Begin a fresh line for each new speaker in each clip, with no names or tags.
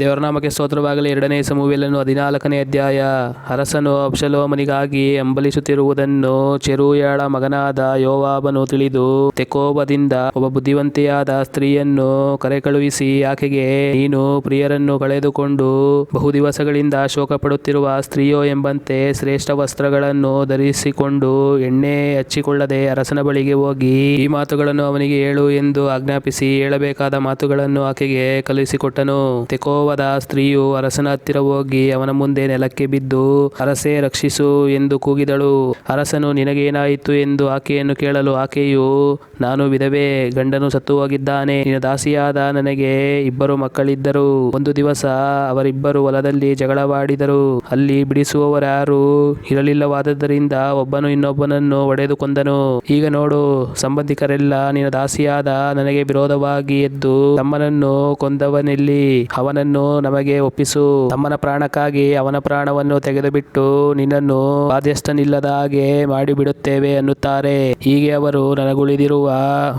ದೇವರ ನಾಮಕ್ಕೆ ಸ್ತೋತ್ರವಾಗಲಿ. ಎರಡನೇ ಸಮೂಹಲನ್ನು ಹದಿನಾಲ್ಕನೇ ಅಧ್ಯಾಯ. ಅರಸನು ಅಬ್ಷಲೋಮನಿಗಾಗಿ ಹಂಬಲಿಸುತ್ತಿರುವುದನ್ನು ಚೆರುಯಾಳ ಮಗನಾದ ಯೋವಾಬನು ತಿಳಿದು ತೆಕೋಬದಿಂದ ಒಬ್ಬ ಬುದ್ಧಿವಂತೆಯಾದ ಸ್ತ್ರೀಯನ್ನು ಕರೆಕಳುಹಿಸಿ, ಆಕೆಗೆ ನೀನು ಪ್ರಿಯರನ್ನು ಕಳೆದುಕೊಂಡು ಬಹು ದಿವಸಗಳಿಂದ ಶೋಕ ಪಡುತ್ತಿರುವ ಸ್ತ್ರೀಯೋ ಎಂಬಂತೆ ಶ್ರೇಷ್ಠ ವಸ್ತ್ರಗಳನ್ನು ಧರಿಸಿಕೊಂಡು ಎಣ್ಣೆ ಹಚ್ಚಿಕೊಳ್ಳದೆ ಅರಸನ ಬಳಿಗೆ ಹೋಗಿ, ಈ ಮಾತುಗಳನ್ನು ಅವನಿಗೆ ಹೇಳು ಎಂದು ಆಜ್ಞಾಪಿಸಿ, ಹೇಳಬೇಕಾದ ಮಾತುಗಳನ್ನು ಆಕೆಗೆ ಕಲಿಸಿಕೊಟ್ಟನು ತೆಕೋವದ ಸ್ತ್ರೀಯು ಅರಸನ ಹತ್ತಿರ ಹೋಗಿ ಅವನ ಮುಂದೆ ನೆಲಕ್ಕೆ ಬಿದ್ದು, ಅರಸೇ, ರಕ್ಷಿಸು ಎಂದು ಕೂಗಿದಳು. ಅರಸನು, ನಿನಗೇನಾಯಿತು? ಎಂದು ಆಕೆಯನ್ನು ಕೇಳಲು ಆಕೆಯು, ನಾನು ವಿಧವೆ, ಗಂಡನು ಸತ್ತು ಹೋಗಿದ್ದಾನೆ ನಿನ್ನ ದಾಸಿಯಾದ ನನಗೆ ಇಬ್ಬರು ಮಕ್ಕಳಿದ್ದರು. ಒಂದು ದಿವಸ ಅವರಿಬ್ಬರು ಹೊಲದಲ್ಲಿ ಜಗಳವಾಡಿದರು. ಅಲ್ಲಿ ಬಿಡಿಸುವವರಾರು ಇರಲಿಲ್ಲವಾದದ್ದರಿಂದ ಒಬ್ಬನು ಇನ್ನೊಬ್ಬನನ್ನು ಒಡೆದುಕೊಂಡನು ಕೊಂದನು ಈಗ ನೋಡು, ಸಂಬಂಧಿಕರೆಲ್ಲ ನಿನ್ನ ದಾಸಿಯಾದ ನನಗೆ ವಿರೋಧವಾಗಿ ಎದ್ದು ತಮ್ಮನನ್ನು ಕೊಂದವನಿಲ್ಲಿ? ಅವನನ್ನು ನಮಗೆ ಒಪ್ಪಿಸು. ತಮ್ಮನ ಪ್ರಾಣಕ್ಕಾಗಿ ಅವನ ಪ್ರಾಣವನ್ನು ತೆಗೆದುಬಿಟ್ಟು ನಿನ್ನನ್ನು ಬಾಧ್ಯಸ್ಥನಿಲ್ಲದ ಹಾಗೆ ಮಾಡಿಬಿಡುತ್ತೇವೆ ಅನ್ನುತ್ತಾರೆ. ಹೀಗೆ ಅವರು ನನಗುಳಿದಿರುವ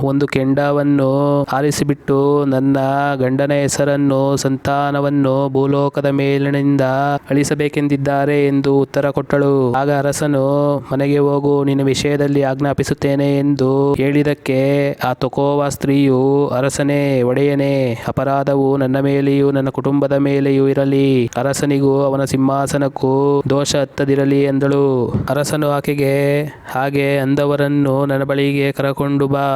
ಒಂದು ಕೆಂಡವನ್ನು ಆರಿಸಿಬಿಟ್ಟು ನನ್ನ ಗಂಡನ ಹೆಸರನ್ನು ಸಂತಾನವನ್ನು ಭೂಲೋಕದ ಮೇಲಿನಿಂದ ಅಳಿಸಬೇಕೆಂದಿದ್ದಾರೆ ಎಂದು ಉತ್ತರ ಕೊಟ್ಟಳು. ಆಗ ಅರಸನು, ಮನೆಗೆ ಹೋಗು, ನಿನ್ನ ವಿಷಯದಲ್ಲಿ ಆಜ್ಞಾಪಿಸುತ್ತೇನೆ ಎಂದು ಹೇಳಿದಕ್ಕೆ ಆ ತೊಕೋವ ಸ್ತ್ರೀಯು ಅರಸನೇ, ಒಡೆಯನೇ, ಅಪರಾಧವು ನನ್ನ ಮೇಲೆಯೂ ನನ್ನ ಕುಟುಂಬದ ಮೇಲೆಯೂ ಇರಲಿ. ಅರಸನಿಗೂ ಅವನ ಸಿಂಹಾಸನಕ್ಕೂ ದೋಷ ಹತ್ತದಿರಲಿ ಎಂದಳು. ಅರಸನು ಆಕೆಗೆ, ಹಾಗೆ ಅಂದವರನ್ನು ನನ್ನ ಬಳಿಗೆ ಕರಕೊಂಡು ಬಾ.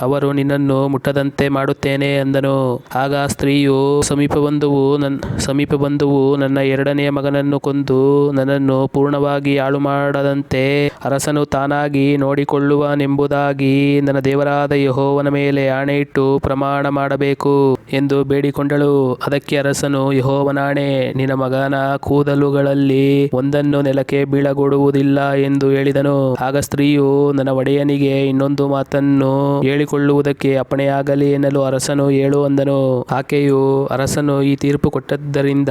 ಅವರು ನಿನ್ನನ್ನು ಮುಟ್ಟದಂತೆ ಮಾಡುತ್ತೇನೆ ಎಂದನು ಆಗ ಸ್ತ್ರೀಯು, ಸಮೀಪ ಬಂಧುವು ನನ್ನ ಸಮೀಪ ಬಂಧುವು ನನ್ನ ಎರಡನೆಯ ಮಗನನ್ನು ಕೊಂದು ನನ್ನನ್ನು ಪೂರ್ಣವಾಗಿ ಹಾಳು ಮಾಡದಂತೆ ಅರಸನು ತಾನಾಗಿ ನೋಡಿಕೊಳ್ಳುವನೆಂಬುದಾಗಿ ನನ್ನ ದೇವರಾದ ಯಹೋವನ ಮೇಲೆ ಆಣೆಯಿಟ್ಟು ಪ್ರಮಾಣ ಮಾಡಬೇಕು ಎಂದು ಬೇಡಿಕೊಂಡಳು. ಅದಕ್ಕೆ ಅರಸನು ಯಹೋವನಾಣೆ, ನಿನ್ನ ಮಗನ ಕೂದಲುಗಳಲ್ಲಿ ಒಂದನ್ನು ನೆಲಕ್ಕೆ ಬೀಳಗೊಡುವುದಿಲ್ಲ ಎಂದು ಹೇಳಿದನು. ಆಗ ಸ್ತ್ರೀಯು, ನನ್ನ ಒಡೆಯನಿಗೆ ಇನ್ನೊಂದು ಮಾತನ್ನು ಹೇಳಿಕೊಳ್ಳುವುದಕ್ಕೆ ಅಪ್ಪಣೆಯಾಗಲಿ ಎನ್ನಲು ಅರಸನು ಹೇಳು ಅಂದನು. ಆಕೆಯು, ಅರಸನು ಈ ತೀರ್ಪು ಕೊಟ್ಟದ್ದರಿಂದ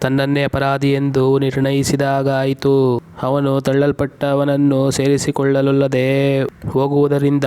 ತನ್ನನ್ನೇ ಅಪರಾಧಿ ಎಂದು ನಿರ್ಣಯಿಸಿದಾಗಾಯಿತು. ಅವನು ತಳ್ಳಲ್ಪಟ್ಟವನನ್ನು ಸೇರಿಸಿಕೊಳ್ಳಲೊಲ್ಲದೆ ಹೋಗುವುದರಿಂದ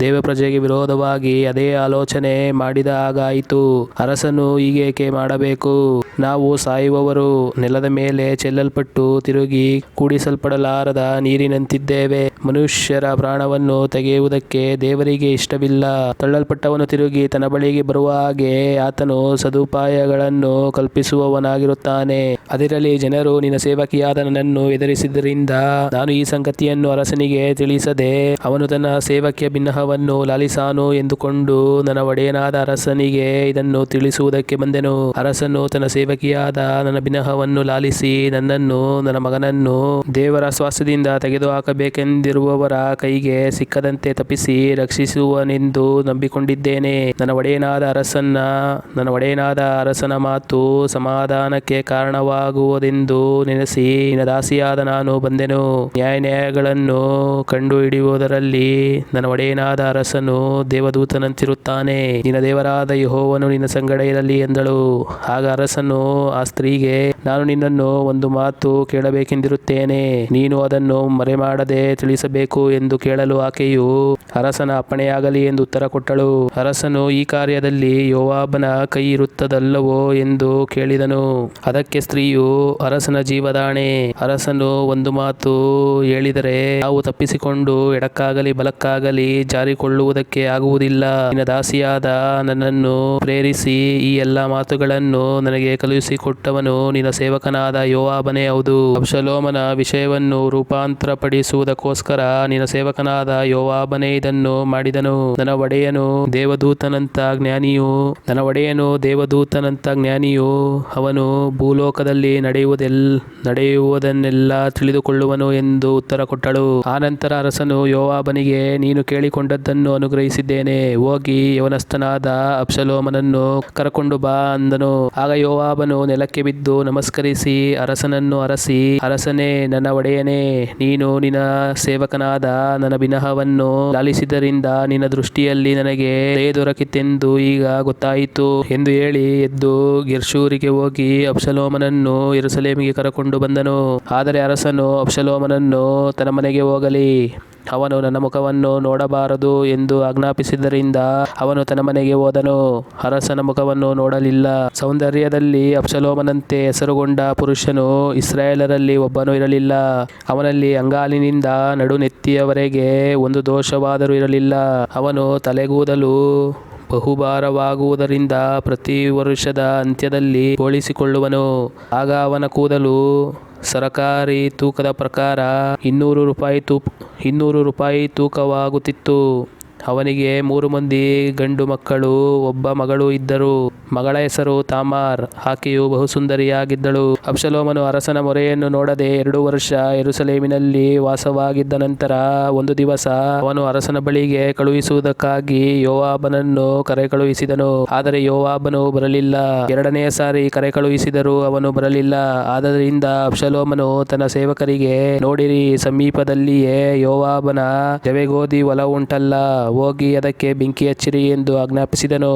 ದೇವಪ್ರಜೆಗೆ ವಿರೋಧವಾಗಿ ಅದೇ ಆಲೋಚನೆ ಮಾಡಿದ ಹಾಗಾಯಿತು ಅರಸನು ಹೀಗೇಕೆ ಮಾಡಬೇಕು? ನಾವು ಸಾಯುವವರು ನೆಲದ ಮೇಲೆ ಚೆಲ್ಲಲ್ಪಟ್ಟು ತಿರುಗಿ ಕೂಡಿಸಲ್ಪಡಲಾರದ ನೀರಿನಂತಿದ್ದೇವೆ. ಮನುಷ್ಯರ ಪ್ರಾಣವನ್ನು ತೆಗೆಯುವುದಕ್ಕೆ ದೇವರಿಗೆ ಇಷ್ಟವಿಲ್ಲ. ತಳ್ಳಲ್ಪಟ್ಟವನು ತಿರುಗಿ ತನ್ನ ಬಳಿಗೆ ಬರುವ ಹಾಗೆ ಆತನು ಸದುಪಾಯಗಳನ್ನು ಕಲ್ಪಿಸುವವನಾಗಿರುತ್ತಾನೆ. ಅದಿರಲಿ ಜನರು, ನಿನ್ನ ಸೇವಕಿಯಾದ ನನ್ನನ್ನು ಎದುರಿಸಿದ್ದರಿಂದ ನಾನು ಈ ಸಂಗತಿಯನ್ನು ಅರಸನಿಗೆ ತಿಳಿಸದೆ ಅವನು ತನ್ನ ಸೇವಕಿಯ ಬಿನ್ನಹವನ್ನು ಲಾಲಿಸಾನು ಎಂದುಕೊಂಡು ನನ್ನ ಒಡೆಯನಾದ ಅರಸನಿಗೆ ಇದನ್ನು ತಿಳಿಸುವುದಕ್ಕೆ ಬಂದೆನು. ಅರಸನು ತನ್ನ ಸೇವಕಿಯಾದ ನನ್ನ ಬಿನಹವನ್ನು ಲಾಲಿಸಿ ನನ್ನನ್ನು, ನನ್ನ ಮಗನನ್ನು ದೇವರ ಸ್ವಾಸ್ಥ್ಯದಿಂದ ತೆಗೆದುಹಾಕಬೇಕೆಂದಿರುವವರ ಕೈಗೆ ಸಿಕ್ಕದಂತೆ ತಪ್ಪಿಸಿ ರಕ್ಷಿಸುವನೆಂದು ನಂಬಿಕೊಂಡಿದ್ದೇನೆ. ನನ್ನ ಒಡೆಯನಾದ ಅರಸನ್ನ, ನನ್ನ ಒಡೆಯನಾದ ಅರಸನ ಮಾತು ಸಮಾಧಾನಕ್ಕೆ ಕಾರಣವಾಗುವುದೆಂದು ನೆನೆಸಿ ದಾಸಿಯಾದ ನಾನು ಬಂದೆನು. ನ್ಯಾಯ ನ್ಯಾಯಗಳನ್ನು ಕಂಡುಹಿಡಿಯುವುದರಲ್ಲಿ ನನ್ನ ಒಡೆಯನಾದ ಅರಸನು ದೇವದೂತನಂತಿರುತ್ತಾನೆ. ನಿನ್ನ ದೇವರಾದ ಯಹೋವನು ನಿನ್ನ ಸಂಗಡ ಇರಲಿ ಎಂದಳು. ಆಗ ಅರಸನು ಆ ಸ್ತ್ರೀಗೆ, ನಾನು ನಿನ್ನನ್ನು ಒಂದು ಮಾತು ಕೇಳಬೇಕೆಂದಿರುತ್ತೇನೆ. ನೀನು ಅದನ್ನು ಮರೆಮಾಡದೆ ತಿಳಿಸಬೇಕು ಎಂದು ಕೇಳಲು ಆಕೆಯು ಅರಸನ ಅಪ್ಪಣೆಯಾಗಲಿ ಎಂದು ಉತ್ತರ ಕೊಟ್ಟಳು. ಅರಸನು ಈ ಕಾರ್ಯದಲ್ಲಿ ಯೋವಾಬನ ಕೈ ಇರುತ್ತದಲ್ಲವೋ ಎಂದು ಕೇಳಿದನು. ಅದಕ್ಕೆ ಸ್ತ್ರೀಯು, ಅರಸನ ಜೀವದಾಣೆ. ಅರಸನು ಒಂದು ಮಾತು ಹೇಳಿದರೆ, ನಾವು ತಪ್ಪಿಸಿಕೊಂಡು ಎಡಕ್ಕಾಗಲಿ ಬಲಕ್ಕಾಗಲಿ ಜಾರಿಕೊಳ್ಳುವುದಕ್ಕೆ ಆಗುವುದಿಲ್ಲ. ನಿನ್ನ ದಾಸಿಯಾದ ನನ್ನನ್ನು ಪ್ರೇರಿಸಿ ಈ ಎಲ್ಲ ಮಾತುಗಳನ್ನು ನನಗೆ ಕಳುಹಿಸಿಕೊಟ್ಟವನು ನಿನ್ನ ಸೇವಕನಾದ ಯೋವಾಬನೇ ಹೌದು. ಅಬ್ಷಲೋಮನ ವಿಷಯವನ್ನು ರೂಪಾಂತರಪಡಿಸುವುದಕ್ಕೋಸ್ಕರ ನಿನ್ನ ಸೇವಕನಾದ ಯೋವಾಬನೇ ಇದನ್ನು ಮಾಡಿದನು. ನನ್ನ ಒಡೆಯನು ದೇವದೂತನಂತ ಜ್ಞಾನಿಯು, ನನ್ನ ಒಡೆಯನು ದೇವದೂತನಂತ ಜ್ಞಾನಿಯು, ಅವನು ಭೂಲೋಕದಲ್ಲಿ ನಡೆಯುವುದೆಲ್, ನಡೆಯುವುದನ್ನೆಲ್ಲ ತಿಳಿದುಕೊಳ್ಳುವನು ಎಂದು ಉತ್ತರ ಕೊಟ್ಟಳು. ಆನಂತರ ಅರಸನು ಯೋವಾಬನಿಗೆ, ನೀನು ಕೇಳಿಕೊಂಡದ್ದನ್ನು ಅನುಗ್ರಹಿಸಿದ್ದೇನೆ. ಹೋಗಿ ಯವನಸ್ಥನಾದ ಅಪ್ಸಲೋಮನನ್ನು ಕರಕೊಂಡು ಬಾ ಅಂದನು. ಆಗ ಯೋವಾಬನು ನೆಲಕ್ಕೆ ಬಿದ್ದು ನಮಸ್ಕರಿಸಿ, ಅರಸನನ್ನು ಅರಸಿ, ಅರಸನೇ, ನನ್ನ ಒಡೆಯನೇ, ನೀನು ನಿನ್ನ ಸೇವಕನಾದ ನನ್ನ ಬಿನಹವನ್ನು ಲಾಲಿಸಿದ್ದರಿಂದ ನಿನ್ನ ದೃಷ್ಟಿಯಲ್ಲಿ ನನಗೆ ದಯ ದೊರಕಿತೆಂದು ಈಗ ಗೊತ್ತಾಯಿತು ಎಂದು ಹೇಳಿ ಎದ್ದು ಗಿರ್ಶೂರಿಗೆ ಹೋಗಿ ಅಪ್ಸಲೋಮನನ್ನು ಇರುಸಲೇಮಿಗೆ ಕರಕೊಂಡು ಬಂದನು. ಆದರೆ ಅರಸನು ಅಪ್ಸಲೋಮನನ್ನು ತನ್ನ ಮನೆಗೆ ಹೋಗಲಿ. ಅವನು ನನ್ನ ಮುಖವನ್ನು ನೋಡಬಾರದು ಎಂದು ಆಜ್ಞಾಪಿಸಿದ್ದರಿಂದ ಅವನು ತನ್ನ ಮನೆಗೆ ಹೋದನು. ಅರಸನ ಮುಖವನ್ನು ನೋಡಲಿಲ್ಲ. ಸೌಂದರ್ಯದಲ್ಲಿ ಅಪ್ಸಲೋಮನಂತೆ ಹೆಸರುಗೊಂಡ ಪುರುಷನು ಇಸ್ರಾಯೇಲರಲ್ಲಿ ಒಬ್ಬನು ಇರಲಿಲ್ಲ. ಅವನಲ್ಲಿ ಅಂಗಾಲಿನಿಂದ ನಡುನೆತ್ತಿಯವರೆಗೆ ಒಂದು ದೋಷವಾದರೂ ಇರಲಿಲ್ಲ. ಅವನು ತಲೆಗೂದಲು ಬಹುಭಾರವಾಗುವುದರಿಂದ ಪ್ರತಿ ವರ್ಷದ ಅಂತ್ಯದಲ್ಲಿ ಹೋಳಿಸಿಕೊಳ್ಳುವನು ಆಗ ಅವನ ಕೂದಲು ಸರಕಾರಿ ತೂಕದ ಪ್ರಕಾರ ಇನ್ನೂರು ರೂಪಾಯಿ ತೂಪ್ ಇನ್ನೂರು ರೂಪಾಯಿ ತೂಕವಾಗುತ್ತಿತ್ತು. ಅವನಿಗೆ ಮೂರು ಮಂದಿ ಗಂಡು ಮಕ್ಕಳು, ಒಬ್ಬ ಮಗಳು ಇದ್ದರು. ಮಗಳ ಹೆಸರು ತಾಮಾರ್. ಆಕೆಯು ಬಹುಸುಂದರಿಯಾಗಿದ್ದಳು. ಅಬ್ಸಲೋಮನು ಅರಸನ ಮೊರೆಯನ್ನು ನೋಡದೆ ಎರಡು ವರ್ಷ ಎರುಸಲೇಮಿನಲ್ಲಿ ವಾಸವಾಗಿದ್ದ ನಂತರ ಒಂದು ದಿವಸ ಅವನು ಅರಸನ ಬಳಿಗೆ ಕಳುಹಿಸುವುದಕ್ಕಾಗಿ ಯೋವಾಬನನ್ನು ಕರೆ ಕಳುಹಿಸಿದನು ಆದರೆ ಯೋವಾಬನು ಬರಲಿಲ್ಲ. ಎರಡನೆಯ ಸಾರಿ ಕರೆ ಕಳುಹಿಸಿದರೂ ಅವನು ಬರಲಿಲ್ಲ. ಆದ್ದರಿಂದ ಅಬ್ಸಲೋಮನು ತನ್ನ ಸೇವಕರಿಗೆ, ನೋಡಿರಿ, ಸಮೀಪದಲ್ಲಿಯೇ ಯೋವಾಬನ ಜವೆಗೋಧಿ ಹೊಲ ಉಂಟಲ್ಲ ಹೋಗಿ ಅದಕ್ಕೆ ಬೆಂಕಿ ಹಚ್ಚಿರಿ ಎಂದು ಆಜ್ಞಾಪಿಸಿದನು.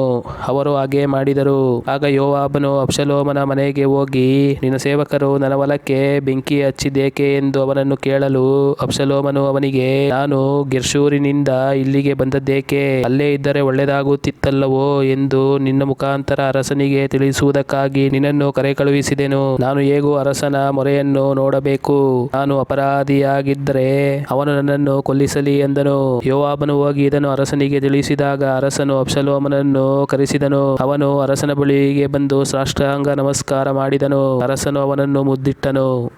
ಅವರು ಹಾಗೆ ಮಾಡಿದರು. ಆಗ ಯೋವಾಬನು ಅಪ್ಸಲೋಮನ ಮನೆಗೆ ಹೋಗಿ, ನಿನ್ನ ಸೇವಕರು ನನ್ನ ಹೊಲಕ್ಕೆ ಬೆಂಕಿ ಹಚ್ಚಿದೇಕೆ ಎಂದು ಅವನನ್ನು ಕೇಳಲು ಅಪ್ಸಲೋಮನು ಅವನಿಗೆ, ನಾನು ಗಿರ್ಶೂರಿನಿಂದ ಇಲ್ಲಿಗೆ ಬಂದದ್ದೇಕೆ? ಅಲ್ಲೇ ಇದ್ದರೆ ಒಳ್ಳೆಯದಾಗುತ್ತಿತ್ತಲ್ಲವೋ ಎಂದು ನಿನ್ನ ಮುಖಾಂತರ ಅರಸನಿಗೆ ತಿಳಿಸುವುದಕ್ಕಾಗಿ ನಿನ್ನನ್ನು ಕರೆ ಕಳುಹಿಸಿದೆನು ನಾನು ಹೇಗೂ ಅರಸನ ಮೊರೆಯನ್ನು ನೋಡಬೇಕು. ನಾನು ಅಪರಾಧಿಯಾಗಿದ್ದರೆ ಅವನು ನನ್ನನ್ನು ಕೊಲ್ಲಿಸಲಿ ಎಂದನು. ಯೋವಾಬನು ಹೋಗಿ, ಇದನ್ನು ಅರಸನಿಗೆ ತಿಳಿಸಿದಾಗ ಅರಸನು ಅಬ್ಸಲೋಮನನ್ನು ಕರೆಸಿದನು. ಅವನು ಅರಸನ ಬಳಿಗೆ ಬಂದು ಸಾಷ್ಟಾಂಗ ನಮಸ್ಕಾರ ಮಾಡಿದನು. ಅರಸನು ಅವನನ್ನು ಮುದ್ದಿಟ್ಟನು.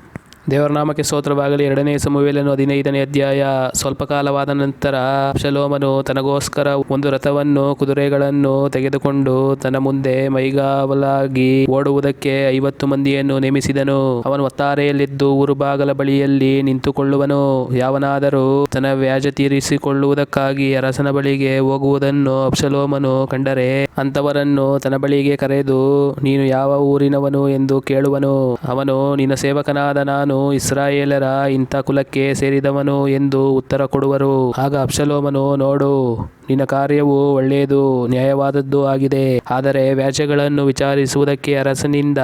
ದೇವರ ನಾಮಕ್ಕೆ ಸ್ತೋತ್ರವಾಗಲಿ. ಎರಡನೇ ಸಮುವೇಲನು ಹದಿನೈದನೇ ಅಧ್ಯಾಯ. ಸ್ವಲ್ಪ ಕಾಲವಾದ ನಂತರ ಶಲೋಮನು ತನಗೋಸ್ಕರ ಒಂದು ರಥವನ್ನು, ಕುದುರೆಗಳನ್ನು ತೆಗೆದುಕೊಂಡು ತನ್ನ ಮುಂದೆ ಮೈಗಾವಲಾಗಿ ಓಡುವುದಕ್ಕೆ ಐವತ್ತು ಮಂದಿಯನ್ನು ನೇಮಿಸಿದನು. ಅವನು ಒತ್ತಾರೆಯಲ್ಲಿದ್ದು ಊರು ಬಾಗಲ ಬಳಿಯಲ್ಲಿ ನಿಂತುಕೊಳ್ಳುವನು. ಯಾವನಾದರೂ ತನ್ನ ವ್ಯಾಜ ತೀರಿಸಿಕೊಳ್ಳುವುದಕ್ಕಾಗಿ ಅರಸನ ಬಳಿಗೆ ಹೋಗುವುದನ್ನು ಅಪ್ಸಲೋಮನು ಕಂಡರೆ ಅಂತವರನ್ನು ತನ್ನ ಬಳಿಗೆ ಕರೆದು, ನೀನು ಯಾವ ಊರಿನವನು? ಎಂದು ಕೇಳುವನು. ಅವನು, ನಿನ್ನ ಸೇವಕನಾದ ಇಸ್ರಾಯೇಲರ ಇಂಥ ಕುಲಕ್ಕೆ ಸೇರಿದವನು ಎಂದು ಉತ್ತರ ಕೊಡುವರು. ಆಗ ಅಬ್ಷಲೋಮನು ನೋಡು ನಿನ್ನ ಕಾರ್ಯವು ಒಳ್ಳೆಯದು ನ್ಯಾಯವಾದದ್ದು ಆಗಿದೆ. ಆದರೆ ವ್ಯಾಜ್ಯಗಳನ್ನು ವಿಚಾರಿಸುವುದಕ್ಕೆ ಅರಸನಿಂದ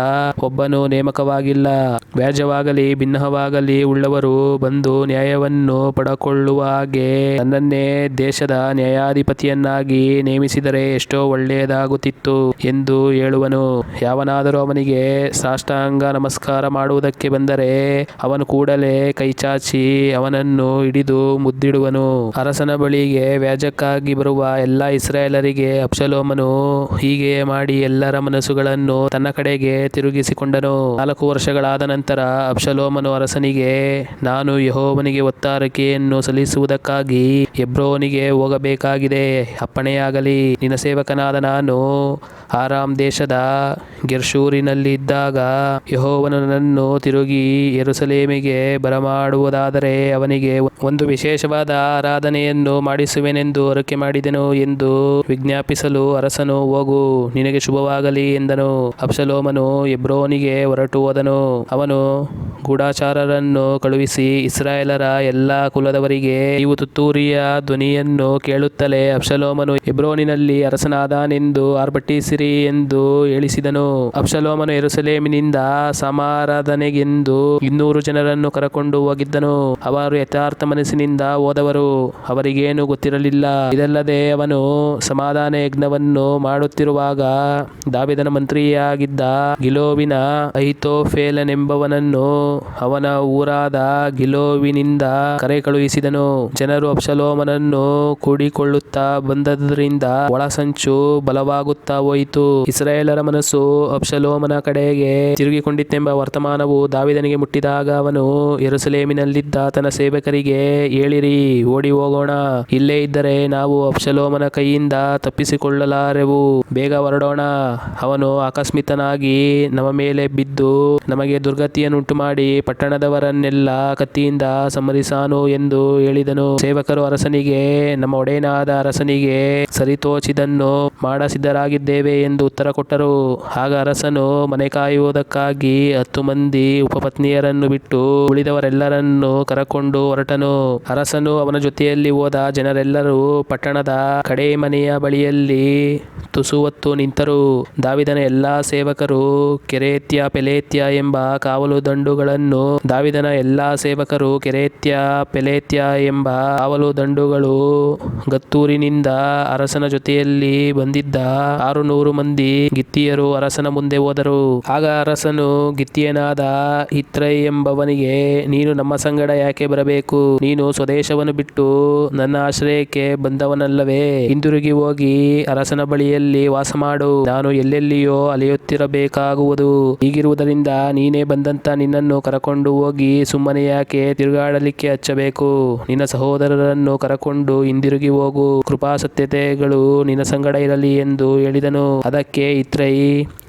ಒಬ್ಬನು ನೇಮಕವಾಗಿಲ್ಲ. ವ್ಯಾಜ್ಯವಾಗಲಿ, ಭಿನ್ನವಾಗಲಿ ಉಳ್ಳವರು ಬಂದು ನ್ಯಾಯವನ್ನು ಪಡಕೊಳ್ಳುವ ಹಾಗೆ ನನ್ನನ್ನೇ ದೇಶದ ನ್ಯಾಯಾಧಿಪತಿಯನ್ನಾಗಿ ನೇಮಿಸಿದರೆ ಎಷ್ಟೋ ಒಳ್ಳೆಯದಾಗುತ್ತಿತ್ತು ಎಂದು ಹೇಳುವನು. ಯಾವನಾದರೂ ಅವನಿಗೆ ಸಾಷ್ಟಾಂಗ ನಮಸ್ಕಾರ ಮಾಡುವುದಕ್ಕೆ ಬಂದರೆ ಅವನು ಕೂಡಲೇ ಕೈಚಾಚಿ ಅವನನ್ನು ಹಿಡಿದು ಮುದ್ದಿಡುವನು. ಅರಸನ ಬಳಿಗೆ ವ್ಯಾಜ್ಯಕ್ಕಾಗಿ ಬರುವ ಎಲ್ಲ ಇಸ್ರಾಯೇಲರಿಗೆ ಅಬ್ಷಲೋಮನು ಹೀಗೆ ಮಾಡಿ ಎಲ್ಲರ ಮನಸ್ಸುಗಳನ್ನು ತನ್ನ ಕಡೆಗೆ ತಿರುಗಿಸಿಕೊಂಡನು. ನಾಲ್ಕು ವರ್ಷಗಳಾದ ನಂತರ ಅಬ್ಷಲೋಮನು ಅರಸನಿಗೆ, ನಾನು ಯಹೋವನಿಗೆ ಒತ್ತಾರಕೆಯನ್ನು ಸಲ್ಲಿಸುವುದಕ್ಕಾಗಿ ಎಬ್ರೋನಿಗೆ ಹೋಗಬೇಕಾಗಿದೆ. ಅಪ್ಪಣೆಯಾಗಲಿ. ನಿನ್ನ ಸೇವಕನಾದ ನಾನು ಆರಾಮ್ ದೇಶದ ಗಿರ್ಶೂರಿನಲ್ಲಿದ್ದಾಗ ಯಹೋವನು ನನ್ನನ್ನು ತಿರುಗಿ ಯೆರೂಸಲೇಮಿಗೆ ಬರಮಾಡುವುದಾದರೆ ಅವನಿಗೆ ಒಂದು ವಿಶೇಷವಾದ ಆರಾಧನೆಯನ್ನು ಮಾಡಿಸುವೆನೆಂದು ಹೊರಕೆ ಮಾಡಿದೆನು ಎಂದು ವಿಜ್ಞಾಪಿಸಲು ಅರಸನು, ಹೋಗು, ನಿನಗೆ ಶುಭವಾಗಲಿ ಎಂದನು. ಅಪ್ಸಲೋಮನು ಎಬ್ರೋನಿಗೆ ಹೊರಟು ಹೋದನು. ಅವನು ಗೂಢಾಚಾರರನ್ನು ಕಳುಹಿಸಿ, ಇಸ್ರಾಯೇಲರ ಎಲ್ಲ ಕುಲದವರಿಗೆ ಇವು ತುತ್ತೂರಿಯ ಧ್ವನಿಯನ್ನು ಕೇಳುತ್ತಲೇ ಇಬ್ರೋನಿನಲ್ಲಿ ಎಬ್ರೋನಿನಲ್ಲಿ ಅರಸನಾದಾನೆಂದು ಆರ್ಭಟಿಸಿರಿ ಎಂದು ಹೇಳಿಸಿದನು. ಅಬ್ಸಲೋಮನು ಯೆರೂಸಲೇಮಿನಿಂದ ಸಮಾರಾಧನೆಗೆಂದು ಇನ್ನೂರು ಜನರನ್ನು ಕರಕೊಂಡು ಹೋಗಿದ್ದನು. ಅವರು ಯಥಾರ್ಥ ಮನಸ್ಸಿನಿಂದ ಹೋದವರು. ಅವರಿಗೇನು ಗೊತ್ತಿರಲಿಲ್ಲ. ಇದಲ್ಲದೆ ಅವನು ಸಮಾಧಾನ ಯಜ್ಞವನ್ನು ಮಾಡುತ್ತಿರುವಾಗ ದಾವಿದನ ಮಂತ್ರಿಯಾಗಿದ್ದ ಗಿಲೋವಿನ ಐತೋಫೇಲನೆಂಬವನನ್ನು ಅವನ ಊರಾದ ಗಿಲೋವಿನಿಂದ ಕರೆ ಕಳುಹಿಸಿದನು. ಜನರು ಅಬ್ಸಲೋಮನನ್ನು ಕೂಡಿಕೊಳ್ಳುತ್ತಾ ಬಂದದ್ದರಿಂದ ಒಳಸಂಚು ಬಲವಾಗುತ್ತಾ ಹೋಯಿತು. ಇಸ್ರಾಯೇಲರ ಮನಸ್ಸು ಅಬ್ಷಲೋಮನ ಕಡೆಗೆ ತಿರುಗಿಕೊಂಡಿತ್ತೆಂಬ ವರ್ತಮಾನವು ದಾವಿದನಿಗೆ ಮುಟ್ಟಿದಾಗ ಅವನು ಎರುಸಲೇಮಿನಲ್ಲಿದ್ದ ತನ್ನ ಸೇವಕರಿಗೆ ಹೇಳಿರಿ ಓಡಿ ಹೋಗೋಣ. ಇಲ್ಲೇ ಇದ್ದರೆ ನಾವು ಅಬ್ಷಲೋಮನ ಕೈಯಿಂದ ತಪ್ಪಿಸಿಕೊಳ್ಳಲಾರೆವು. ಬೇಗ ಹೊರಡೋಣ. ಅವನು ಆಕಸ್ಮಿತನಾಗಿ ನಮ್ಮ ಮೇಲೆ ಬಿದ್ದು ನಮಗೆ ದುರ್ಗತಿಯನ್ನುಂಟು ಮಾಡಿ ಪಟ್ಟಣದವರನ್ನೆಲ್ಲ ಕತ್ತಿಯಿಂದ ಸಂಹರಿಸಾನು ಎಂದು ಹೇಳಿದನು. ಸೇವಕರು ಅರಸನಿಗೆ, ನಮ್ಮ ಒಡೆಯನಾದ ಅರಸನಿಗೆ ಸರಿತೋಚಿದನ್ನು ಮಾಡ ಸಿದ್ಧರಾಗಿದ್ದೇವೆ ಎಂದು ಉತ್ತರ ಕೊಟ್ಟರು. ಆಗ ಅರಸನು, ಮನೆ ಕಾಯುವುದಕ್ಕಾಗಿ ಹತ್ತು ಮಂದಿ ಉಪಪತ್ನಿಯರನ್ನು ಬಿಟ್ಟು ಉಳಿದವರೆಲ್ಲರನ್ನು ಕರಕೊಂಡು ಹೊರಟನು. ಅರಸನು ಅವನ ಜೊತೆಯಲ್ಲಿ ಹೋದ ಜನರೆಲ್ಲರೂ ಪಟ್ಟಣದ ಕಡೆ ಮನೆಯ ಬಳಿಯಲ್ಲಿ ತುಸುವತ್ತು ನಿಂತರು. ದಾವಿದನ ಎಲ್ಲಾ ಸೇವಕರು ಕೆರೆತ್ಯ, ಪೆಲೇತ್ಯ ಎಂಬ ಕಾವಲು ದಂಡುಗಳನ್ನು, ದಾವಿದನ ಎಲ್ಲಾ ಸೇವಕರು ಕೆರೆತ್ಯ, ಪೆಲೇತ್ಯ ಎಂಬ ಕಾವಲು ದಂಡುಗಳು ಗತ್ತೂರಿನಿಂದ ಅರಸನ ಜೊತೆಯಲ್ಲಿ ಬಂದಿದ್ದ ಆರು ನೂರು ಮಂದಿ ಗಿತ್ತಿಯರು ಅರಸನ ಮುಂದೆ ಹೋದರು. ಆಗ ಅರಸನು, ಗಿತ್ತಿಯನಾದ ಇತ್ರೈ ಎಂಬವನಿಗೆ ನೀನು ನಮ್ಮ ಸಂಗಡ ಯಾಕೆ ಬರಬೇಕು? ನೀನು ಸ್ವದೇಶವನ್ನು ಬಿಟ್ಟು ನನ್ನ ಆಶ್ರಯಕ್ಕೆ ಬಂದವನಲ್ಲವೇ? ಹಿಂದಿರುಗಿ ಹೋಗಿ ಅರಸನ ಬಳಿಯಲ್ಲಿ ವಾಸ ಮಾಡು ನಾನು ಎಲ್ಲೆಲ್ಲಿಯೋ ಅಲೆಯುತ್ತಿರಬೇಕಾಗುವುದು. ಹೀಗಿರುವುದರಿಂದ ನೀನೇ ಬಂದಂತ ನಿನ್ನನ್ನು ಕರಕೊಂಡು ಹೋಗಿ ಸುಮ್ಮನೆ ಯಾಕೆ ತಿರುಗಾಡಲಿಕ್ಕೆ ಹಚ್ಚಬೇಕು? ನಿನ್ನ ಸಹೋದರರನ್ನು ಕರಕೊಂಡು ಹಿಂದಿರುಗಿ ಹೋಗು. ಕೃಪಾಸತ್ಯತೆಗಳು ನಿನ್ನ ಸಂಗಡ ಇರಲಿ ಎಂದು ಹೇಳಿದನು. ಅದಕ್ಕೆ ಇತ್ರೈ